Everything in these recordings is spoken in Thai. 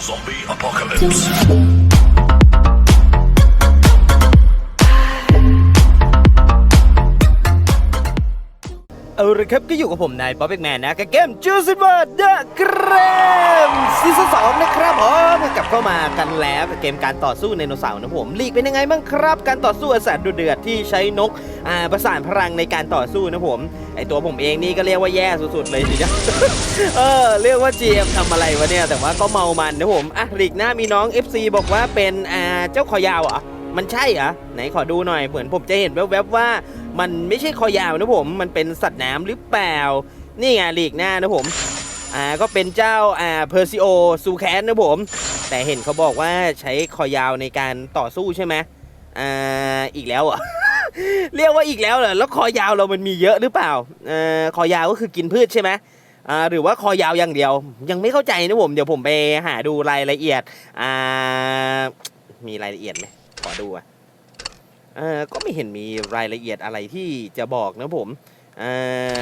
Zombie apocalypse. เอาละครับก็อยู่กับผมนายป๊อปเอกแมนนะกับเกมจูซิเวอร์เดอะเกรมซีซั่นสองนะครับผมกลับเข้ามากันแล้วกับเกมการต่อสู้ไดโนเสาร์นะผมลีกเป็นยังไงบ้างครับ การต่อสู้อันแสนดุเดือดที่ใช้นกอ่าประสานพลังในการต่อสู้นะผมไอตัวผมเองนี่ก็เรียกว่าแย่สุดๆเลยทีเดียวเออเรียกว่า GM ทำอะไรวะเนี่ยแต่ว่าก็เมามันนะผมอะลีกหน้ามีน้อง FC บอกว่าเป็นอ่าเจ้าคอยาวเหรอ มันใช่เหรอไหนขอดูหน่อยเหมือนผมจะเห็นแวบๆว่า มันไม่ใช่คอยาวนะผมมันเป็นสัตว์น้ำหรือเปล่า นี่ไงหลีกหน้านะผมอ่าก็เป็นเจ้าอ่าเพอร์ซิโอซูแคนนะผม แต่เห็นเขาบอกว่าใช้คอยาวในการต่อสู้ใช่ไหมอ่าอีกแล้วเหรอะเรียกว่าอีกแล้วเหรอแล้วคอยาวเรามันมีเยอะหรือเปล่าอ่อคอยาวก็คือกินพืชใช่ไหมอ่าหรือว่าคอยาวอย่างเดียว ยังไม่เข้าใจนะผม เดี๋ยวผมไปหาดูรายละเอียดอ่ามีรายละเอียดไหม ขอดูอะเออก็ไม่เห็นมีรายละเอียดอะไรที่จะบอกนะผมเอ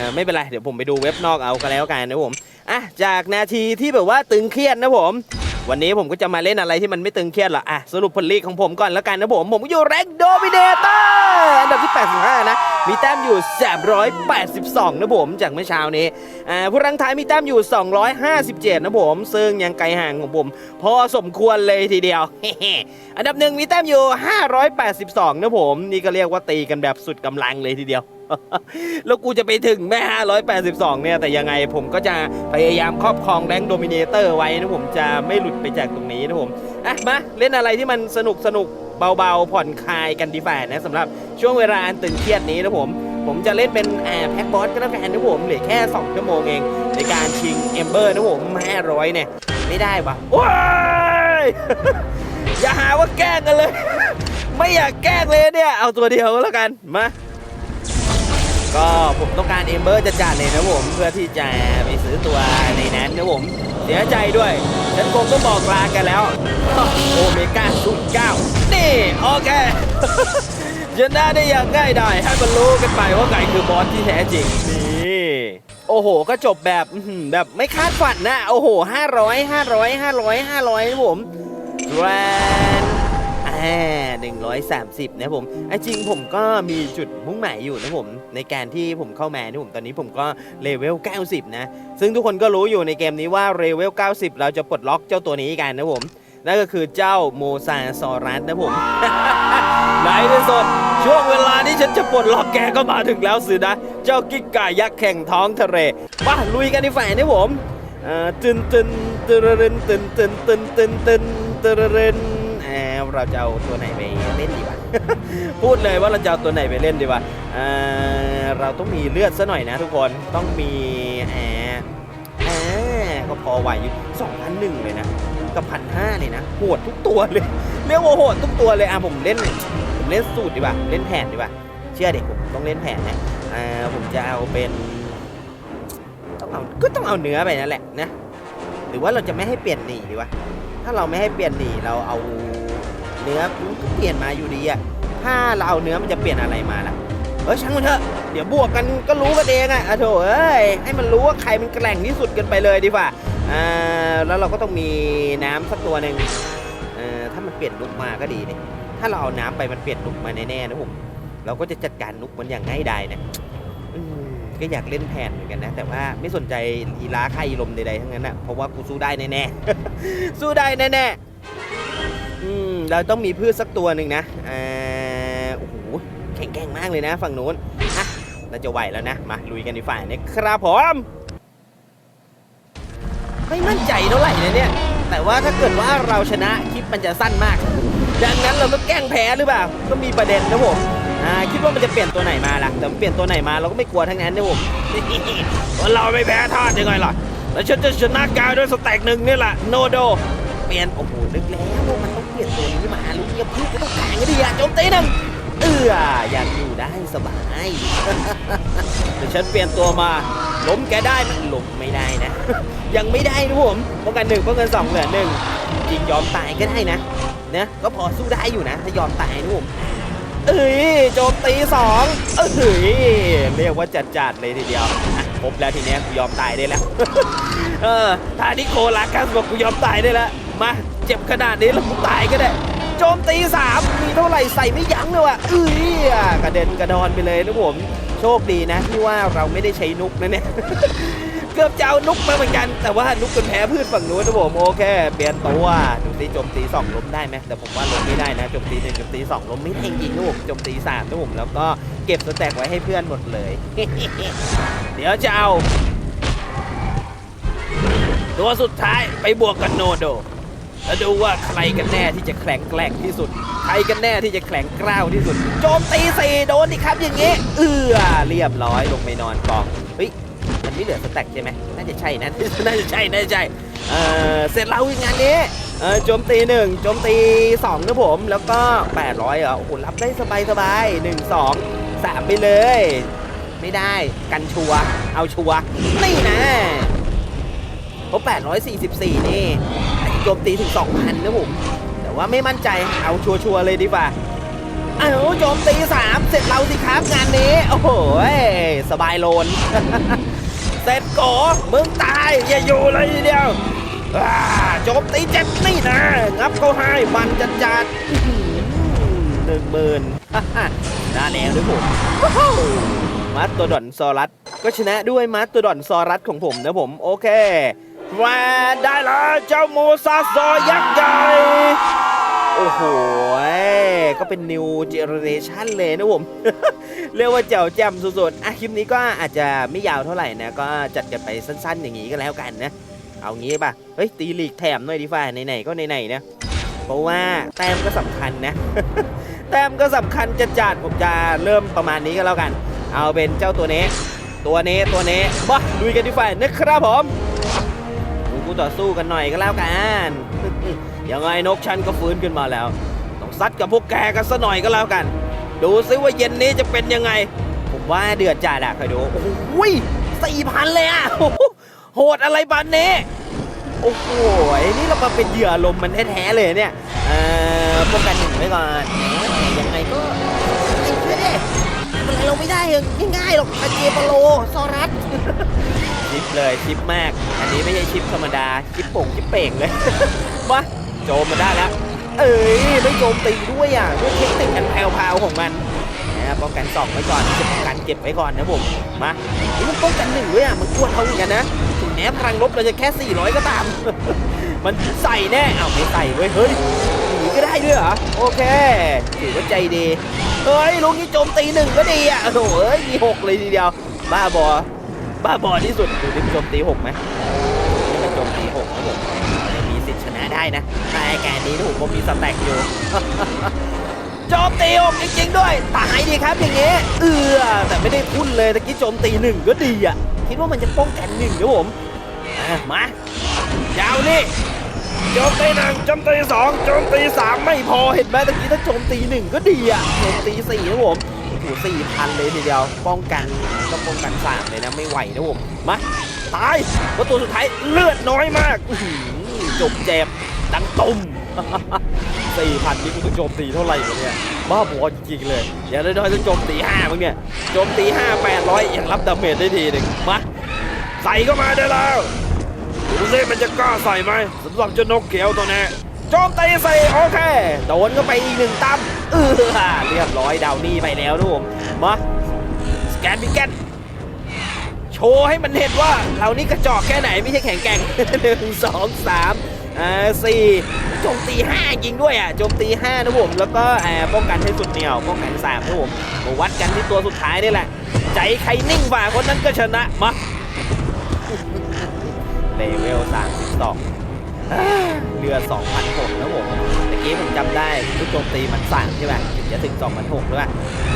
อไม่เป็นไร เดี๋ยวผมไปดูเว็บนอกเอาก็แล้วกันนะผมอะจากนาทีที่แบบว่าตึงเครียดนะผม วันนี้ผมก็จะมาเล่นอะไรที่มันไม่ตึงเครียดหรอกอะสรุปผลลีกของผมก่อนแล้วกันนะผม ผมก็อยู่แร็งโดมิเนเตอร์อันดับที่85 มีแต้มอยู่382 นะผมจากเมื่อเช้านี้อ่าผู้รังท้ายมีแต้มอยู่ 257 นะผม ซึ่งยังไกลห่างของผม พอสมควรเลยทีเดียว อันดับหนึ่งมีแต้มอยู่ 582 นะผม นี่ก็เรียกว่าตีกันแบบสุดกำลังเลยทีเดียวแล้วกูจะไปถึงแม่ 582 เนี่ย แต่ยังไงผมก็จะพยายามครอบครองแรงโดมิเนเตอร์ไว้นะผมจะไม่หลุดไปจากตรงนี้นะผม อะ มา เล่นอะไรที่มันสนุกสนุก เบาๆ ผ่อนคลายกันดีฝ่านะสำหรับช่วงเวลาอันตึงเครียดนี้นะผม ผมจะเล่นเป็นแอบแพ็กบอสก็แล้วกันนะผมเหลือแค่ 2 ชั่วโมงเอง ในการชิงเอมเบอร์นะผม500 เนี่ย ไม่ได้ปะว้ายอย่าหาว่าแกล้งกันเลย ไม่อยากแกล้งเลยเนี่ย เอาตัวเดียวก็แล้วกันมาก็ผมต้องการเอมเบอร์จะจัดเลยนะผม เพื่อที่จะไปซื้อตัวในนั้นนะผม เสียใจด้วย ฉันคงต้องบอกลากันแล้ว โอเมก้าศูนย์เก้านี่โอเคชนะได้อย่างง่ายดายให้มันรู้กันไปว่าใครคือบอสที่แท้จริงนี่โอ้โห ก็จบแบบแบบไม่คาดฝันนะ โอ้โห500 500 500 500นะผมแรนอ่า 130นะผมไอ้จริงผมก็มีจุดมุ่งหมายอยู่นะผมในการที่ผมเข้ามานะผมตอนนี้ผมก็เลเวล 90 นะ ซึ่งทุกคนก็รู้อยู่ในเกมนี้ว่าเลเวล 90 เราจะปลดล็อกเจ้าตัวนี้กันนะผมนั่นก็คือเจ้าโมซาซอรัสนะผมในที่สุดช่วงเวลาที่ฉันจะปลดล็อกแกก็มาถึงแล้วสินะ เจ้ากิ๊กก่ายักษ์แข่งท้องทะเลมาลุยกันดีฝ่ายนะผมอ่อตึนตึนตึนตึนตึนตึนตึนตึนตึนตึนตึน เราจะเอาตัวไหนไปเล่นดีวะ พูดเลยว่าเราจะเอาตัวไหนไปเล่นดีวะเเราต้องมีเลือดซะหน่อยนะทุกคนต้องมีแอร์แอร์ก็พอไหวอยู่2,001เลยนะกับพันห้าเลยนะโหดทุกตัวเลยเรียกว่าโหดทุกตัวเลยอะผมเล่นผมเล่นสูตรดีกว่าเล่นแผนดีกว่าเชื่อเด็กผมต้องเล่นแผนนะอ่าผมจะเอาเป็นต้องเอาก็ต้องเอาเนื้อไปนั่นแหละนะหรือว่าเราจะไม่ให้เปลี่ยนหนีดีวะถ้าเราไม่ให้เปลี่ยนหนีเราเอา เนื้อก็เปลี่ยนมาอยู่ดีอะถ้าเราเอาเนื้อมันจะเปลี่ยนอะไรมาล่ะเออช่างมันเถอะเดี๋ยวบวกกันก็รู้กันเองอะอะโถเอ้ยให้มันรู้ว่าใครมันแกร่งที่สุดกันไปเลยดีกว่าอ่าแล้วเราก็ต้องมีน้ำสักตัวหนึ่งเอ่อถ้ามันเปลี่ยนลุกมาก็ดีเนี่ยถ้าเราเอาน้ำไปมันเปลี่ยนลุกมาแน่ๆนะผมเราก็จะจัดการลุกมันอย่างง่ายดายนะก็อยากเล่นแผนเหมือนกันนะ แต่ว่าไม่สนใจอีลาค่าอีลมใดๆทั้งนั้นนะเพราะว่ากูสู้ได้แน่ๆสู้ได้แน่ๆ เราต้องมีพืชสักตัวหนึ่งนะอ่าโอ้โหแข็งแกร่งมากเลยนะ ฝั่งนู้นอะเราจะไหวแล้วนะ มาลุยกันดีฝ่ายนะครับผมไม่มั่นใจเท่าไหร่นะเนี่ย แต่ว่าถ้าเกิดว่าเราชนะคลิปมันจะสั้นมาก ดังนั้นเราต้องแกล้งแพ้หรือเปล่า ก็มีประเด็นนะผมอ่าคิดว่ามันจะเปลี่ยนตัวไหนมาล่ะ แต่เปลี่ยนตัวไหนมาเราก็ไม่กลัวทั้งนั้นนะผมเราไม่แพ้ทาดยังไงล่ะแล้วฉันจะชนะกายด้วยสแต็กหนึ่งนี่แหละโนโด เปลี่ยนโอ้โหนึกแล้วว่ามันต้องเปลี่ยนตัวนี้มาลูกเนี่ยพูดก็ต้องแข่งกันดิอะโจมตีหนึ่งเอืออยากอยู่ได้สบายเดี๋ยวฉันเปลี่ยนตัวมาล้มแกได้ไหมล้มไม่ได้นะ ยังไม่ได้นะผมป้องกันหนึ่งป้องกันสองเหลือหนึ่งจริงยอมตายก็ได้นะนะก็พอสู้ได้อยู่นะ ถ้ายอมตายนะผมเอ้ยโจมตีสองเอ้ยเรียกว่าจัดจัดเลยทีเดียวอะครบแล้วทีเนี้ยกูยอมตายได้แล้ว เออถ้านิโคลัสคัสบอกกูยอมตายได้แล้ว มาเจ็บขนาดนี้แล้วกูตายก็ได้โจมตีสามมีเท่าไหร่ใส่ไม่ยั้งเลยว่ะเอ้ยกระเด็นกระดอนไปเลยนะผมโชคดีนะที่ว่าเราไม่ได้ใช้นุกนะเนี่ยเกือบจะเอานุกมาเหมือนกัน แต่ว่านุกเป็นแพ้พืชฝั่งนู้นนะผมโอเคเปลี่ยนตัวดูสิโจมตีสองล้มได้ไหมแต่ผมว่าล้มไม่ได้นะโจมตีหนึ่งโจมตีสองล้มไม่ได้จริงนะผมโจมตีสามนะผมแล้วก็เก็บสแต็กไว้ให้เพื่อนหมดเลย เดี๋ยวจะเอาตัวสุดท้ายไปบวกกับโนโด แล้วดูว่าใครกันแน่ที่จะแข็งแกร่งที่สุด ใครกันแน่ที่จะแข็งกร้าวที่สุด โจมตีสี่โดนดิครับอย่างเงี้ เอือเรียบร้อยลงไปนอนกอง เฮ้ย มันไม่เหลือสแต็กใช่ไหมน่าจะใช่นะ น่าจะใช่น่าจะใช่ เออเสร็จแล้วอีกงานนี้ เออโจมตีหนึ่งโจมตีสองนะผม แล้วก็800เหรอ โอ้โห รับได้สบายสบายหนึ่งสองสามไปเลย ไม่ได้ กันชัว เอาชัว นี่นะเพราะ844นี่อาจจะ โจมตีถึง 2,000นะผม แต่ว่าไม่มั่นใจเอาชัวร์ๆเลยดีกว่าเอาโจมตี3เสร็จเราสิครับงานนี้ โอ้โหสบายโลน เสร็จโกมึงตาย อย่าอยู่เลยทีเดียวโจมตีเจ็ดนี่นะงับเขาให้มันจัดจัดๆหนึ่งหมื่นน่าแรงด้วยผมว้าวมาสโตดอนซอรัสก็ชนะด้วยมาสโตดอนซอรัสของผมนะผม โอเค มาได้แล้วเจ้าโมซาซอยักษ์ใหญ่โอ้โห ก็เป็น new generation เลยนะผม เรียกว่าเจ๋วแจ่มสุดๆอะคลิปนี้ก็อาจจะไม่ยาวเท่าไหร่นะ ก็จัดกันไปสั้นๆ อย่างนี้ก็แล้วกันนะ เอางี้ป่ะ เฮ้ย ตีลีกแถมหน่อยดีฝ่าไหนๆก็ไหนๆนะเพราะว่าแต้มก็สำคัญนะ แต้มก็สำคัญจะจัดผมจะเริ่มประมาณนี้ก็แล้วกัน เอาเป็นเจ้าตัวนี้ ตัวนี้ตัวนี้มาลุยกันดีฝ่านะครับผม ต่อสู้กันหน่อยก็แล้วกันยังไงนกชันก็ฟื้นขึ้นมาแล้ว ต้องซัดกับพวกแกกันซะหน่อยก็แล้วกัน ดูซิว่าเย็นนี้จะเป็นยังไง ผมว่าเดือดจัดอะคอยดูโอ้โหสี่พันเลยอะโหดอะไรบานนี้โอ้โหนี่เรามาเป็นเหยื่อลมมันแท้ๆเลยเนี่ยเอ่อป้องกันหนึ่งไว้ก่อนยังไงก็ไอ้เพื่อนดิมันอะไรเราไม่ได้อะง่ายๆหรอกอาเจปาโลซอรัส ชิปเลยชิปมาก อันนี้ไม่ใช่ชิปธรรมดา ชิปโป่งชิปเป่งเลยมาโจมมาได้แล้ว เอ้ยไม่โจมตีด้วยอะด้วยเทคนิคอันแพรวของมันนะป้องกันสองไว้ก่อนป้องกันเก็บไว้ก่อนนะผมมานี่มันป้องกันหนึ่งด้วยอะมันกวนเขาเหมือนกันนะถึงแม้พลังลบเราจะแค่ 400 ก็ตาม มันใส่แน่อ้าวไม่ใส่เว้ยเฮ้ยหนีก็ได้ด้วยเหรอโอเคถือว่าใจดีเฮ้ยลูกนี้โจมตีหนึ่งก็ดีอะโอ้โหเอ้ยมีหกเลยทีเดียวบ้าบอ บ้าบอที่สุดดูดิมันโจมตีหกไหมนี่มันโจมตีหกนะผมมีสิทธิ์ชนะได้นะแต่แกนนี้นะผมมีสแต็กอยู่โจมตีหกจริงๆด้วยตายดีครับอย่างเงี้ยเออแต่ไม่ได้พุ่นเลยตะกี้โจมตีหนึ่งก็ดีอะคิดว่ามันจะป้องกันหนึ่งนะผมอะมายาวนี่โจมตีหนึ่งโจมตีสองโจมตีสามไม่พอเห็นไหมตะกี้ถ้าโจมตีหนึ่งก็ดีอะโจมตีสี่นะผม หสี่พันเลยทีเดียว ป้องกันต้องป้องกันสามเลยนะไม่ไหวนะผม มา ตายเพราตัวสุดท้ายเลือดน้อยมากจบเจ็บดังตุ่มสี่พันนี่กูต้งโจมตีเท่าไหร่วะเนี่ยบ้าบอจริงๆเลย อย่างน้อยๆต้งโจมตีห้ามึงเนี่ยโจมตีห้าแปดร้อยยังรับดาเมจได้ทีหนึ่งมาใส่เข้ามาได้แล้วดูสิมันจะกล้าใส่ไหมสำหรับเจ้านกเขียวตัวนี้โจมตีใส่โอเคโดนก็ไปอีกหนึ่งตั้ม เออเรียบร้อยดาวนี่ไปแล้วทุกผมมาสแกนบิกเกนโชว์ให้มันเห็นว่าเรานี่กระจอกแค่ไหนไม่ใช่แข็งแกร่งหนึ่งสองสามอ่าสี่โจมตีห้ายิงด้วยอะโจมตีห้านะผมแล้วก็อ่าป้องกันให้สุดเหนียวป้องกันสามนะผมมาวัดกันที่ตัวสุดท้ายนี่แหละ ใจใครนิ่งกว่าคนนั้นก็ชนะมาเลเวล32เรือ2,006นะผม ตะกี้ผมจำได้ลูกโจมตีมันสั่งใช่ไหมถึงจะถึง2,006ด้วย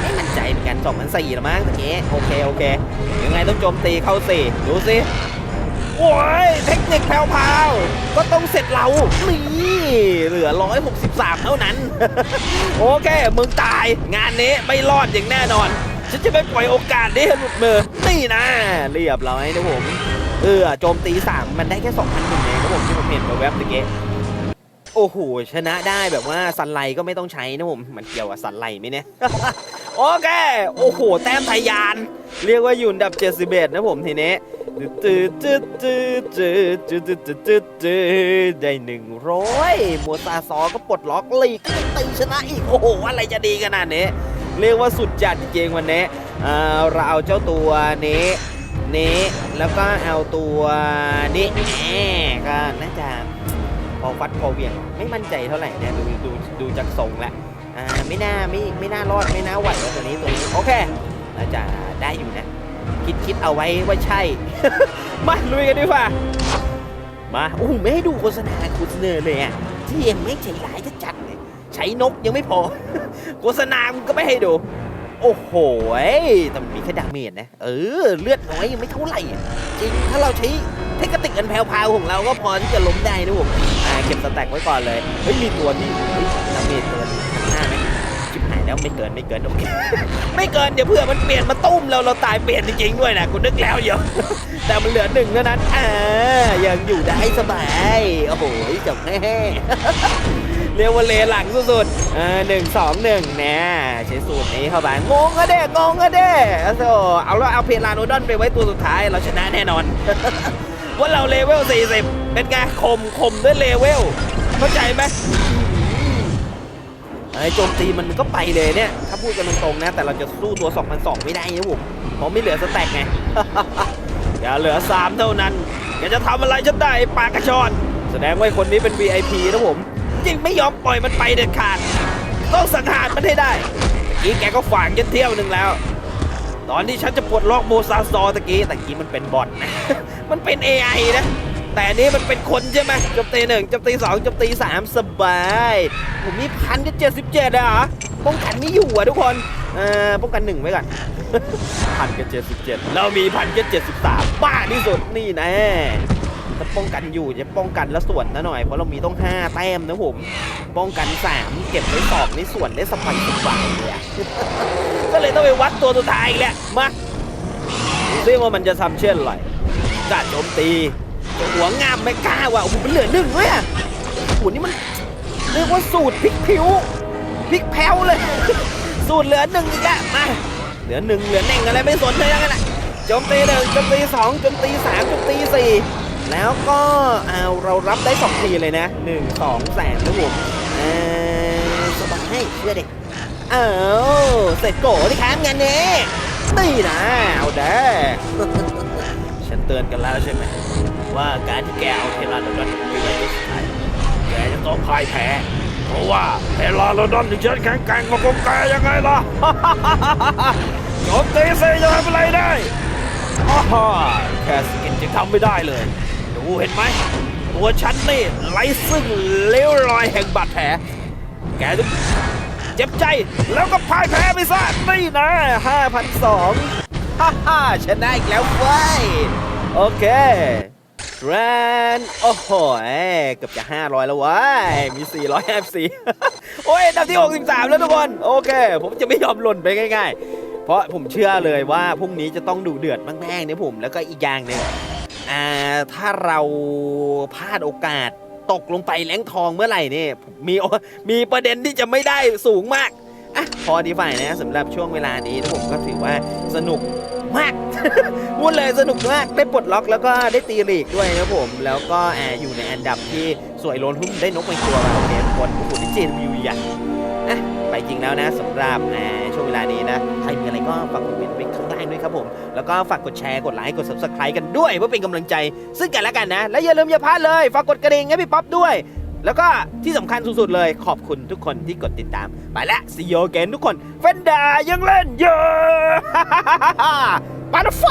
ไม่มั่นใจเหมือนกัน2,004ละมั้งตะกี้โอเคโอเคยังไงต้องโจมตีเข้าสี่ดูสิโอ้ยเทคนิคแพรวๆก็ต้องเสร็จเรานี่เหลือ 163 เท่านั้น โอเค มึงตายงานนี้ไม่รอดอย่างแน่นอน ฉันจะไม่ปล่อยโอกาสนี้หลุดมือ นี่นะ เรียบร้อยนะผม เออโจมตี 3 มันได้แค่ 2,000หนึ่งเองครับผมที่ผมเห็นแวบตะเกีย โอ้โห ชนะได้แบบว่าสันไลก็ไม่ต้องใช้นะผม มันเกี่ยวกับสันไลไหมเนี่ย โอเค โอ้โห แต้มทะยาน เรียกว่าอยู่อันดับ71นะผมทีนี้ตืดตืดตืดตืดตืดตืดตืดตืดตืดได้หนึ่งร้อยมัวซาซอก็ปลดล็อกลีกตีชนะอีก โอ้โห อะไรจะดีขนาดนี้ เรียกว่าสุดจัดจริงๆวันนี้เราเอาเจ้าตัวนี้นี้แล้วก็เอาตัวนี้แหมก็น่าจะ อฟัดพอเวียงไม่มั่นใจเท่าไหร่เนี่ยดูดูดูจากทรงแล้วอ่าไม่น่าไม่ไม่น่ารอดไม่น่าไหวแล้วตัวนี้ตัวนี้โอเคน่าจะได้อยู่นะ คิดคิดเอาไว้ว่าใช่ มาลุยกันดีกว่ามาโอ้โหไม่ให้ดูโฆษณาโฆษณาเลยอะที่ยังไม่ใจร้ายจะจัดเลยใช้นกยังไม่พอ โฆษณามก็ไม่ให้ดู โอ้โหแต่มันมีแค่ดาเมจนะ เออ เลือดน้อยยังไม่เท่าไหร่ จริง ถ้าเราใช้เทคนิคอันแพรวๆของเราก็พอที่จะล้มได้นะผม เก็บสแต็กไว้ก่อนเลยเฮ้ยมีตัวที่เฮ้ยดาเมจเกินห้าไหมชิบหายแล้วไม่เกินไม่เกินโอเคไม่เกินเดี๋ยวเพื่อมันเปลี่ยนมาตุ้มเราเราตายเปลี่ยนจริงๆด้วยนะกูนึกแล้วเดี๋ยวแต่มันเหลือหนึ่งเท่านั้นอ่ายังอยู่ได้สบายโอ้โหจบแน่เรียกว่าเลหลังสุดๆเออหนึ่งสองหนึ่งเนี่ยใช้สูตรนี้เข้าไปงงก็เด้งงก็เด้โอ้โหเอาแล้วเอาเพลานโอดอนไปไว้ตัวสุดท้ายเราชนะแน่นอนว่าเราเลเวล40 เป็นไงคมคมด้วยเลเวลเข้าใจไหมไอ้โจมตีมันก็ไปเลยเนี่ย ถ้าพูดกันตรงๆนะ แต่เราจะสู้ตัว2002ไม่ได้นะผมเพราะไม่เหลือสแต็กไงอย่าเหลือ 3 เท่านั้นแกจะทำอะไรฉันได้ปากกระชอน แสดงว่าคนนี้เป็น VIP นะผมยิ่งไม่ยอมปล่อยมันไปเด็ดขาด ต้องสังหารมันให้ได้ตะกี้แกก็ฝางยันเที่ยวหนึ่งแล้ว ตอนที่ฉันจะปลดล็อกโมซาซอตะกี้ตะกี้มันเป็นบอทนะ มันเป็น AI นะ แต่นี้มันเป็นคนใช่ไหมจบตีหนึ่งจบตีสองจบตีสามสบายผมมีพันเจ็ดสิบเจ็ดอะเหรอป้องกันไม่อยู่อะทุกคนเอ่อป้องกันหนึ่งไว้ก่อนพันกับเจ็ดสิบเจ็ดเรามีพันกับเจ็ดสิบสามบ้าที่สุดนี่แน่ถ้าป้องกันอยู่จะป้องกันละส่วนนะหน่อยเพราะเรามีต้องห้าแต้มนะผมป้องกันสามเก็บไว้สองในส่วนได้สบายสบายเลยก็เลยต้องไปวัดตัวสุดท้ายอีกแหละมาดูซิว่ามันจะทำเช่นไรการโจมตี หัวงามไม่กล้าว่ะโอ้โหมันเหลือหนึ่งเลยอะโอ้นี่มันเรียกว่าสูตรพลิกผิวพลิกแพ้วเลย สูตรเหลือหนึ่งอีกแล้วมาเหลือหนึ่งเหลือเน่งอะไรไม่สนเลยทั้งนั้นแหละโจมตีหนึ่งโจมตีสองโจมตีสามโจมตีสี่แล้วก็เอาเรารับได้สองทีเลยนะหนึ่งสองแสนนะผมเออสบายเชื่อเด็กเอาเสร็จโกดิครับงานนี้นี่นะเอาเด้อ เตือนกันแล้วใช่ไหมว่าการที่แกเอาเทลาโดนไปไว้ตัวสุดท้ายแกจะต้องพ่ายแพ้เพราะว่าเทลาโดนถึงฉันแข็งแกร่งกว่าผมแกยังไงล่ะโจมตีเซจะทำอะไรได้อ้าฮ่าแค่สกินจะทำไม่ได้เลยดูเห็นไหมตัวฉันนี่ไร้ซึ่งเลวรอยแห่งบาดแผลแกต้องเจ็บใจแล้วก็พ่ายแพ้ไปซะนี่นะ5,002ฮ่าฮ่าชนะอีกแล้วเว้ย โอเคแรนโอ้โหเกือบจะ 500 แล้วว้ยมี 454 โอ้ยอันดับที่ 63 แล้วทุกคน โอเค ผมจะไม่ยอมหล่นไปง่ายๆ เพราะผมเชื่อเลยว่าพรุ่งนี้จะต้องดูเดือดมากๆเนี่ยผม แล้วก็อีกอย่างหนึ่งอ่า ถ้าเราพลาดโอกาสตกลงไปแหลงทองเมื่อไหร่เนี่ยมีมีประเด็นที่จะไม่ได้สูงมากอะพอดีฝ่ายนะสำหรับช่วงเวลานี้นะผมก็ถือว่าสนุก มาก พูดเลยสนุกมาก ได้ปลดล็อกแล้วก็ได้ตีลีกด้วยนะผม แล้วก็แอบอยู่ในอันดับที่สวยโลนหุ้มได้นกไปตัวมาเคทุกคนโอ้โหนี่เจนวิวอะอะไปจริงแล้วนะสำหรับแอบช่วงเวลานี้นะ ใครมีอะไรก็ฝากคอมเมนต์ไว้ข้างล่างด้วยครับผม แล้วก็ฝากกดแชร์ กดไลค์ กด subscribe กันด้วยเพื่อเป็นกำลังใจ ซึ่งกันและกันนะ และอย่าลืมอย่าพลาดเลย ฝากกดกระดิ่งให้พี่ป๊อปด้วย แล้วก็ที่สำคัญสุดๆเลยขอบคุณทุกคนที่กดติดตาม ไปละซีโอเกนทุกคนเฟนดายังเล่นเยอะปาร์ไฟ